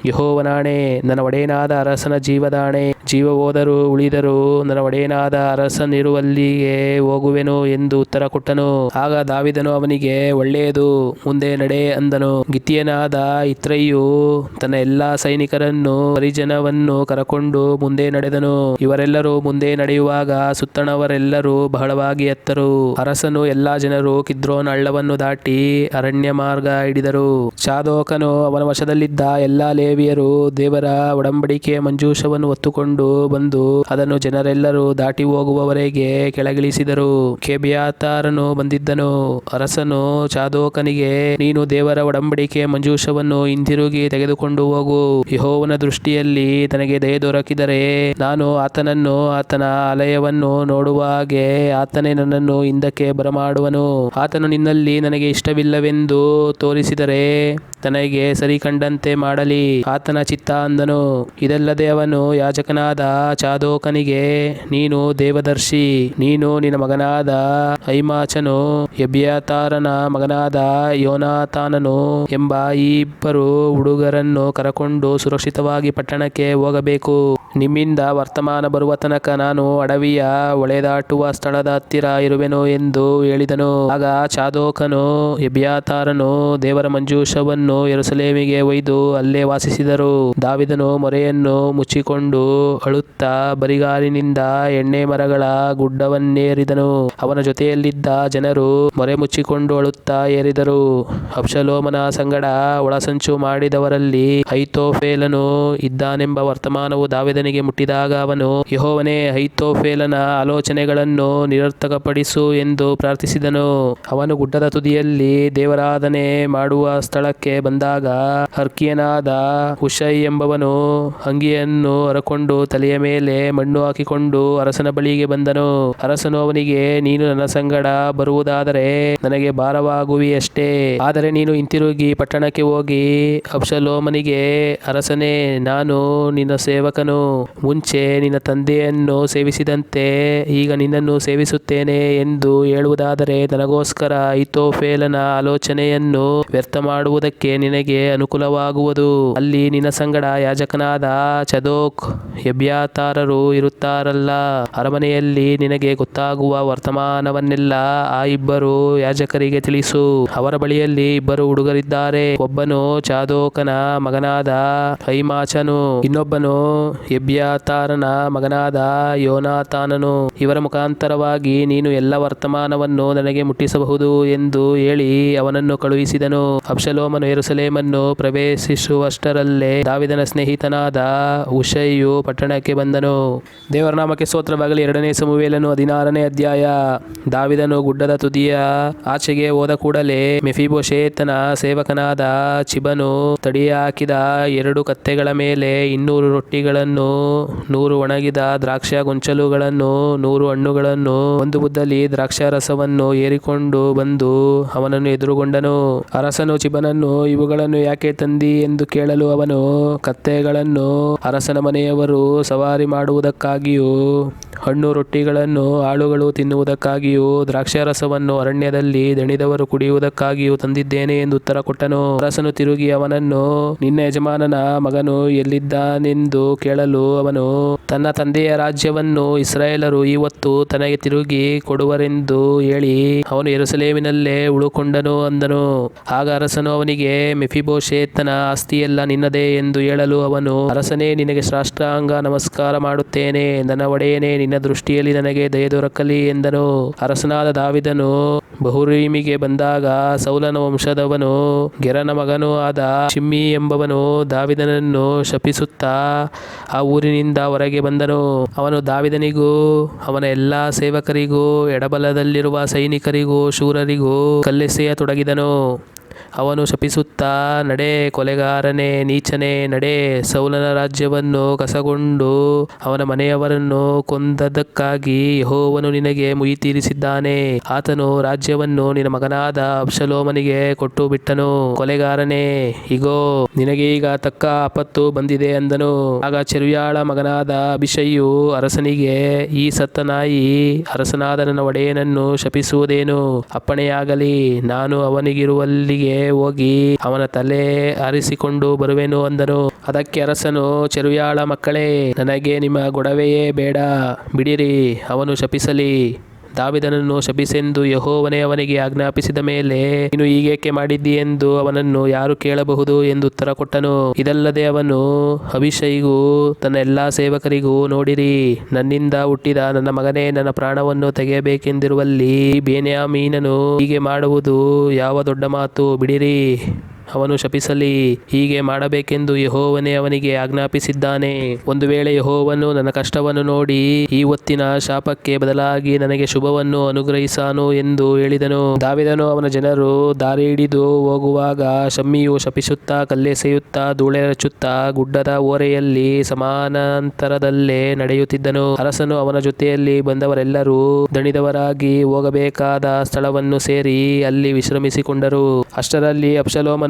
ಯಹೋವನಾಣೆ ನನ್ನ ಒಡೆಯನಾದ ಅರಸನ ಜೀವದಾಣೆ ಜೀವ ಹೋದರೂ ಉಳಿದರೂ ನನ್ನ ಒಡೆಯನಾದ ಅರಸನಿರುವಲ್ಲಿಗೆ ಹೋಗುವೆನು ಎಂದು ಉತ್ತರ ಕೊಟ್ಟನು. ಆಗ ದಾವಿದನು ಅವನಿಗೆ, ಒಳ್ಳೆಯದು, ಮುಂದೆ ನಡೆ ಅಂದನು. ಗಿತ್ತಿಯನಾದ ಇತ್ರೈಯು ತನ್ನ ಎಲ್ಲಾ ಸೈನಿಕರನ್ನು ಪರಿಜನವನ್ನು ಕರಕೊಂಡು ಮುಂದೆ ನಡೆದನು. ಇವರೆಲ್ಲರೂ ಮುಂದೆ ನಡೆಯುವಾಗ ಸುತ್ತಣವರೆಲ್ಲರೂ ಬಹಳವಾಗಿ ಎತ್ತರು. ಅರಸನು ಎಲ್ಲಾ ಜನರು ಕಿದ್ರೋನ್ ಹಳ್ಳವನ್ನು ದಾಟಿ ಅರಣ್ಯ ಮಾರ್ಗ ಹಿಡಿದರು. ಚಾದೋಕನು ಅವನ ವಶದಲ್ಲಿದ್ದ ಎಲ್ಲಾ ಲೇವಿಯರು ದೇವರ ಒಡಂಬಡಿಕೆಯ ಮಂಜೂಷವನ್ನು ಹೊತ್ತುಕೊಂಡು ಬಂದು ಅದನ್ನು ಜನರೆಲ್ಲರೂ ದಾಟಿ ಹೋಗುವವರೆಗೆ ಕೆಳಗಿಳಿಸಿದರು. ಕೆಬಿಯಾತಾರನು ಬಂದಿದ್ದನು. ಅರಸನು ಚಾದೋಕನಿಗೆ, ನೀನು ದೇವರ ಒಡಂಬಡಿಕೆಯ ಮಂಜೂಷವನ್ನು ಹಿಂದಿರುಗಿ ತೆಗೆದುಕೊಂಡು ಹೋಗು. ಯಹೋವನ ದೃಷ್ಟಿಯಲ್ಲಿ ತನಗೆ ದಯ ದೊರಕಿದರೆ ನಾನು ಆತನನ್ನು, ಆತನ ಆಲಯವನ್ನು ನೋಡುವ ಹಾಗೆ ಆತನೇ ನನ್ನನ್ನು ಹಿಂದಕ್ಕೆ ಬರಮಾಡುವನು. ಆತನು ನಿನ್ನಲ್ಲಿ ನನಗೆ ಇಷ್ಟವಿಲ್ಲವೆಂದು ತೋರಿಸಿದರೆ ತನಗೆ ಸರಿ ಕಂಡಂತೆ ಮಾಡಲಿ. ಆತನ ಚಿತ್ತ ಅಂದನು, ಇದಲ್ಲದೆ ಅವನು ಯಾಜಕನಾದ ಚಾದೋಕನಿಗೆ, ನೀನು ದೇವದರ್ಶಿ, ನೀನು ನಿನ್ನ ಮಗನಾದ ಐಮಾಚನು, ಎಬ್ಯಾತಾರನ ಮಗನಾದ ಯೋನಾತಾನನು ಎಂಬ ಈ ಇಬ್ಬರು ಹುಡುಗರನ್ನು ಕರಕೊಂಡು ಸುರಕ್ಷಿತವಾಗಿ ಪಟ್ಟಣಕ್ಕೆ ಹೋಗಬೇಕು. ನಿಮ್ಮಿಂದ ವರ್ತಮಾನ ಬರುವ ತನಕ ನಾನು ಅಡವಿಯ ಒಳೆದಾಟುವ ಸ್ಥಳದ ಹತ್ತಿರ ಇರುವೆನು ಎಂದು ಹೇಳಿದನು. ಆಗ ಚಾದೋಕನು, ಎಬ್ಯಾತಾರನು, ದೇವರ ಮಂಜೂಷವನ್ನು ಯೆರೂಸಲೇಮಿಗೆ ಒಯ್ದು ಅಲ್ಲೇ ವಾಸಿಸಿದರು. ದಾವಿದನು ಮೊರೆಯನ್ನು ಮುಚ್ಚಿಕೊಂಡು ಅಳುತ್ತಾ ಬರಿಗಾಲಿನಿಂದ ಎಣ್ಣೆ ಮರಗಳ ಗುಡ್ಡವನ್ನೇರಿದನು. ಅವನ ಜೊತೆಯಲ್ಲಿದ್ದ ಜನರು ಮೊರೆ ಮುಚ್ಚಿಕೊಂಡು ಅಳುತ್ತಾ ಏರಿದರು. ಅಬ್ಷಲೋಮನ ಸಂಗಡ ಒಳಸಂಚು ಮಾಡಿದವರಲ್ಲಿ ಐತೋಫೇಲನು ಇದ್ದಾನೆಂಬ ವರ್ತಮಾನವು ದಾವಿದನಿಗೆ ಮುಟ್ಟಿದಾಗ ಅವನು, ಯಹೋವನೇ ಐತೋಫೇಲನ ಆಲೋಚನೆಗಳನ್ನು ನಿರರ್ಥಕಪಡಿಸು ಎಂದು ಪ್ರಾರ್ಥಿಸಿದನು. ಅವನು ಗುಡ್ಡದ ತುದಿಯಲ್ಲಿ ದೇವರಾಧನೆ ಮಾಡುವ ಸ್ಥಳಕ್ಕೆ ಬಂದಾಗ ಹರ್ಕಿಯನಾದ ಹುಷೈ ಎಂಬವನು ಅಂಗಿಯನ್ನು ಹರಕೊಂಡು ತಲೆಯ ಮೇಲೆ ಮಣ್ಣು ಹಾಕಿಕೊಂಡು ಅರಸನ ಬಳಿಗೆ ಬಂದನು. ಅರಸನು ಅವನಿಗೆ, ನೀನು ನನ್ನ ಸಂಗಡ ಬರುವುದಾದರೆ ನನಗೆ ಭಾರವಾಗುವಿಯಷ್ಟೇ. ಆದರೆ ನೀನು ಹಿಂತಿರುಗಿ ಪಟ್ಟಣಕ್ಕೆ ಹೋಗಿ ಅಬ್ಷಲೋಮನಿಗೆ ಅರಸನೇ, ನಾನು ನಿನ್ನ ಸೇವಕನು. ಮುಂಚೆ ನಿನ್ನ ತಂದೆಯನ್ನು ಸೇವಿಸಿದಂತೆ ಈಗ ನಿನ್ನನ್ನು ಸೇವಿಸುತ್ತೇನೆ ಎಂದು ಹೇಳುವುದಾದರೆ ನನಗೋಸ್ಕರ ಇತೋಫೇಲನ ಆಲೋಚನೆಯನ್ನು ವ್ಯರ್ಥ ಮಾಡುವುದಕ್ಕೆ ನಿನಗೆ ಅನುಕೂಲವಾಗುವುದು. ಅಲ್ಲಿ ನಿನ್ನ ಸಂಗಡ ಯಾಜಕನಾದ ಚದೋಕ್ ಎಬ್ಯಾತಾರರು ಇರುತ್ತಾರಲ್ಲ, ಅರಮನೆಯಲ್ಲಿ ನಿನಗೆ ಗೊತ್ತಾಗುವ ವರ್ತಮಾನವನ್ನೆಲ್ಲ ಆ ಇಬ್ಬರು ಯಾಜಕರಿಗೆ ತಿಳಿಸು. ಅವರ ಬಳಿಯಲ್ಲಿ ಇಬ್ಬರು ಹುಡುಗರಿದ್ದಾರೆ, ಒಬ್ಬನು ಚಾದೋಕನ ಮಗನಾದ ಐಮಾಚನು ಇನ್ನೊಬ್ಬನು ಎಬ್ಯಾತಾರನ ಮಗನಾದ ಯೋನಾತಾನನು, ಇವರ ಮುಖಾಂತರವಾಗಿ ನೀನು ಎಲ್ಲ ವರ್ತಮಾನವನ್ನು ನನಗೆ ಮುಟ್ಟಿಸಬಹುದು ಎಂದು ಹೇಳಿ ಅವನನ್ನು ಕಳುಹಿಸಿದನು. ಅಬ್ಷಲೋಮನು ಎರುಸಲೇಮನ್ನು ಪ್ರವೇಶಿಸುವಷ್ಟರಲ್ಲೇ ದಾವಿದನ ಸ್ನೇಹಿತನಾದ ಉಷಯ್ಯು ಪಟ್ಟಣಕ್ಕೆ ಬಂದನು. ದೇವರ ನಾಮಕ್ಕೆ ಸ್ತೋತ್ರವಾಗಲಿ. ಎರಡನೇ ಸಮುವೇಲನು ಹದಿನಾರನೇ ಅಧ್ಯಾಯ. ದಾವಿದನು ಗುಡ್ಡದ ತುದಿಯ ಆಚೆಗೆ ಹೋದ ಕೂಡಲೇ ಮೆಫಿಬೋಶೇತನ ಸೇವಕನಾದ ಚಿಬನು ತಡಿಯಾಕಿದ ಎರಡು ಕತ್ತೆಗಳ ಮೇಲೆ ಇನ್ನೂರು ರೊಟ್ಟಿಗಳನ್ನು ನೂರು ಒಣಗಿದ ದ್ರಾಕ್ಷ ಗೊಂಚಲುಗಳನ್ನು ನೂರು ಹಣ್ಣುಗಳನ್ನು, ಒಂದು ಬುದ್ದಲ್ಲಿ ದ್ರಾಕ್ಷ ರಸವನ್ನು ಏರಿಕೊಂಡು ಬಂದು ಅವನನ್ನು ಎದುರುಗೊಂಡನು. ಅರಸನು ಚಿಬನನ್ನು, ಇವುಗಳನ್ನು ಯಾಕೆ ತಂದಿ ಎಂದು ಕೇಳಲು ಅವನು ಕತ್ತೆಗಳನ್ನು ಅರಸನ ಮನೆಯವರು ಸವಾರಿ ಮಾಡುವುದಕ್ಕಾಗಿಯೂ, ಹಣ್ಣು ರೊಟ್ಟಿಗಳನ್ನು ಆಳುಗಳು ತಿನ್ನುವುದಕ್ಕಾಗಿಯೂ, ದ್ರಾಕ್ಷಾರಸವನ್ನು ಅರಣ್ಯದಲ್ಲಿ ದಣಿದವರು ಕುಡಿಯುವುದಕ್ಕಾಗಿಯೂ ತಂದಿದ್ದೇನೆ ಎಂದು ಉತ್ತರ ಕೊಟ್ಟನು. ಅರಸನು ತಿರುಗಿ ಅವನನ್ನು, ನಿನ್ನ ಯಜಮಾನನ ಮಗನು ಎಲ್ಲಿದ್ದಾನೆಂದು ಕೇಳಲು ಅವನು, ತನ್ನ ತಂದೆಯ ರಾಜ್ಯವನ್ನು ಇಸ್ರಾಯೇಲರು ಇವತ್ತು ತನಗೆ ತಿರುಗಿ ಕೊಡುವರೆಂದು ಹೇಳಿ, ಅವನು ಎರುಸಲೇಮಿನಲ್ಲೇ ಉಳುಕೊಂಡನು ಅಂದನು. ಆಗ ಅರಸನು ಅವನಿಗೆ, ಮೆಫಿಬೋಶೇತನ ಆಸ್ತಿಯೆಲ್ಲ ನಿನ್ನದೇ ಎಂದು ಹೇಳಲು ಅವನು, ಅರಸನೇ, ನಿನಗೆ ಸಾಷ್ಟಾಂಗ ನಮಸ್ಕಾರ ಮಾಡುತ್ತೇನೆ, ನನ್ನ ಒಡೆಯನೇ, ನಿನ್ನ ದೃಷ್ಟಿಯಲ್ಲಿ ನನಗೆ ದಯೆ ದೊರಕಲಿ ಎಂದನು. ಅರಸನಾದ ದಾವಿದನು ಬಹುರೀಮಿಗೆ ಬಂದಾಗ ಸೌಲನ ವಂಶದವನು, ಗೆರನ ಮಗನೂ ಆದ ಶಿಮ್ಮಿ ಎಂಬವನು ದಾವಿದನನ್ನು ಶಪಿಸುತ್ತಾ, ಆ ಊರಿನಿಂದ ಹೊರಗೆ ಬಂದನು. ಅವನು ದಾವಿದನಿಗೂ ಅವನ ಎಲ್ಲಾ ಸೇವಕರಿಗೂ ಎಡಬಲದಲ್ಲಿರುವ ಸೈನಿಕರಿಗೂ ಶೂರರಿಗೂ ಕಲ್ಲೆಸೆಯ ತೊಡಗಿದನು. ಅವನು ಶಪಿಸುತ್ತಾ, ನಡೆ ಕೊಲೆಗಾರನೇ, ನೀಚನೇ, ನಡೆ ಸೌಲನ ರಾಜ್ಯವನ್ನು ಕಸಗೊಂಡು ಅವನ ಮನೆಯವರನ್ನು ಕೊಂದದಕ್ಕಾಗಿ ಯಹೋವನು ನಿನಗೆ ಮುಯಿ ತೀರಿಸಿದ್ದಾನೆ. ಆತನು ರಾಜ್ಯವನ್ನು ನಿನ್ನ ಮಗನಾದ ಅಬ್ಷಲೋಮನಿಗೆ ಕೊಟ್ಟು ಬಿಟ್ಟನು. ಕೊಲೆಗಾರನೇ, ಇಗೋ, ನಿನಗೆ ಈಗ ತಕ್ಕ ಆಪತ್ತು ಬಂದಿದೆ ಅಂದನು. ಆಗ ಚೆರುಯಾಳ ಮಗನಾದ ಅಭಿಷಯ್ಯು ಅರಸನಿಗೆ, ಈ ಸತ್ತ ನಾಯಿ ಅರಸನಾದ ನನ್ನ ಒಡೆಯನನ್ನು ಶಪಿಸುವುದೇನು? ಅಪ್ಪಣೆಯಾಗಲಿ, ನಾನು ಅವನಿಗಿರುವಲ್ಲಿಗೆ ಹೋಗಿ ಅವನ ತಲೆ ಆರಿಸಿಕೊಂಡು ಬರುವೆನು ಅಂದನು ಅದಕ್ಕೆ ಅರಸನು, ಚೆರುಯಾಳ ಮಕ್ಕಳೇ, ನನಗೆ ನಿಮ್ಮ ಗೊಡವೆಯೇ ಬೇಡ. ಬಿಡಿರಿ, ಅವನು ಶಪಿಸಲಿ. ದಾವಿದನನ್ನು ಶಪಿಸೆಂದು ಯಹೋವನೇ ಅವನಿಗೆ ಆಜ್ಞಾಪಿಸಿದ ಮೇಲೆ, ನೀನು ಈಗೇಕೆ ಮಾಡಿದ್ದಿ ಎಂದು ಅವನನ್ನು ಯಾರು ಕೇಳಬಹುದು ಎಂದು ಉತ್ತರ ಕೊಟ್ಟನು. ಇದಲ್ಲದೆ ಅವನು, ಅಭಿಷೈಗೂ ತನ್ನ ಎಲ್ಲಾ ಸೇವಕರಿಗೂ ನೋಡಿರಿ, ನನ್ನಿಂದ ಹುಟ್ಟಿದ ನನ್ನ ಮಗನೇ ನನ್ನ ಪ್ರಾಣವನ್ನು ತೆಗೆಯಬೇಕೆಂದಿರುವಲ್ಲಿ ಬೇನ್ಯಾಮೀನನು ಹೀಗೆ ಮಾಡುವುದು ಯಾವ ದೊಡ್ಡ ಮಾತು, ಬಿಡಿರಿ. ಅವನು ಶಪಿಸಲಿ, ಹೀಗೆ ಮಾಡಬೇಕೆಂದು ಯಹೋವನೇ ಅವನಿಗೆ ಆಜ್ಞಾಪಿಸಿದ್ದಾನೆ. ಒಂದು ವೇಳೆ ಯಹೋವನು ನನ್ನ ಕಷ್ಟವನ್ನು ನೋಡಿ, ಈ ಹೊತ್ತಿನ ಶಾಪಕ್ಕೆ ಬದಲಾಗಿ ನನಗೆ ಶುಭವನ್ನು ಅನುಗ್ರಹಿಸಾನು ಎಂದು ಹೇಳಿದನು. ದಾವಿದನು ಅವನ ಜನರು ದಾರಿ ಹಿಡಿದು ಹೋಗುವಾಗ ಶಮ್ಮಿಯು ಶಪಿಸುತ್ತಾ, ಕಲ್ಲೆಸೆಯುತ್ತಾ ಧೂಳೆರಚುತ್ತಾ ಗುಡ್ಡದ ಓರೆಯಲ್ಲಿ ಸಮಾನಾಂತರದಲ್ಲೇ ನಡೆಯುತ್ತಿದ್ದನು. ಅರಸನು ಅವನ ಜೊತೆಯಲ್ಲಿ ಬಂದವರೆಲ್ಲರೂ ದಣಿದವರಾಗಿ ಹೋಗಬೇಕಾದ ಸ್ಥಳವನ್ನು ಸೇರಿ ಅಲ್ಲಿ ವಿಶ್ರಮಿಸಿಕೊಂಡರು. ಅಷ್ಟರಲ್ಲಿ